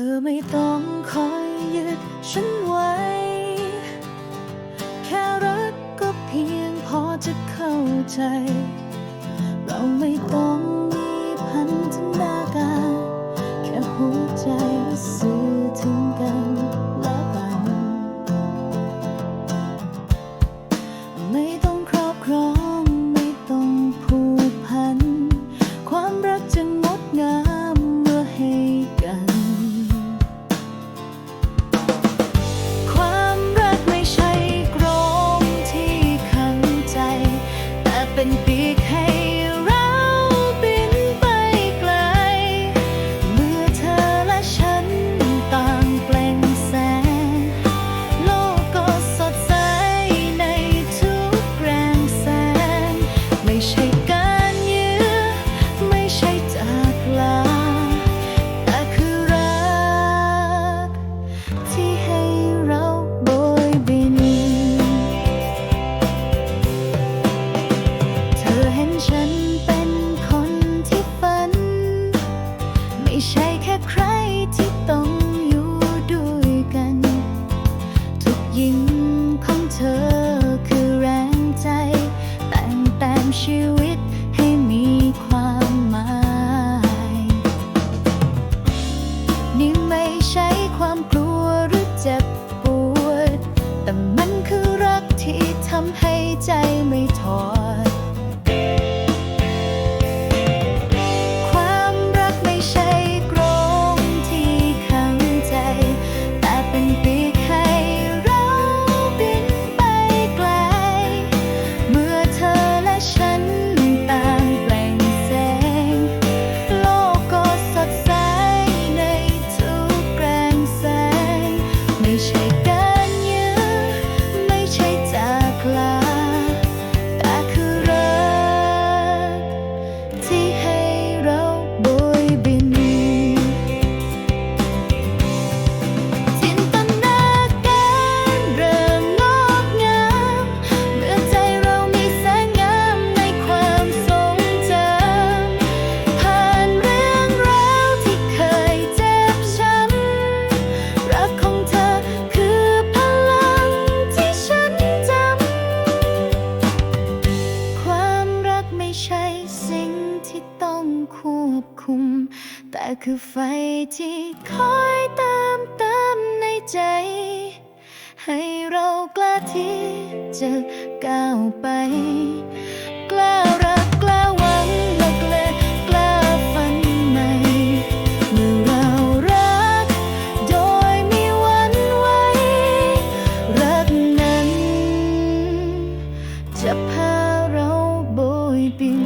ธอไม่ต้องคอยยึดฉันไว้ แค่รักก็เพียงพอจะเข้าใจ เราไม่ต้อง arrepentir. toy. คุม แต่คือไฟที่คอยตามเติมในใจ ให้เรากล้าที่จะก้าวไปกล้ารักกล้าหวังและกล้ากล้าฝันใหม่ เมื่อเรารัก โดยมีวันไว้รักนั้น จะพาเราโบยบิน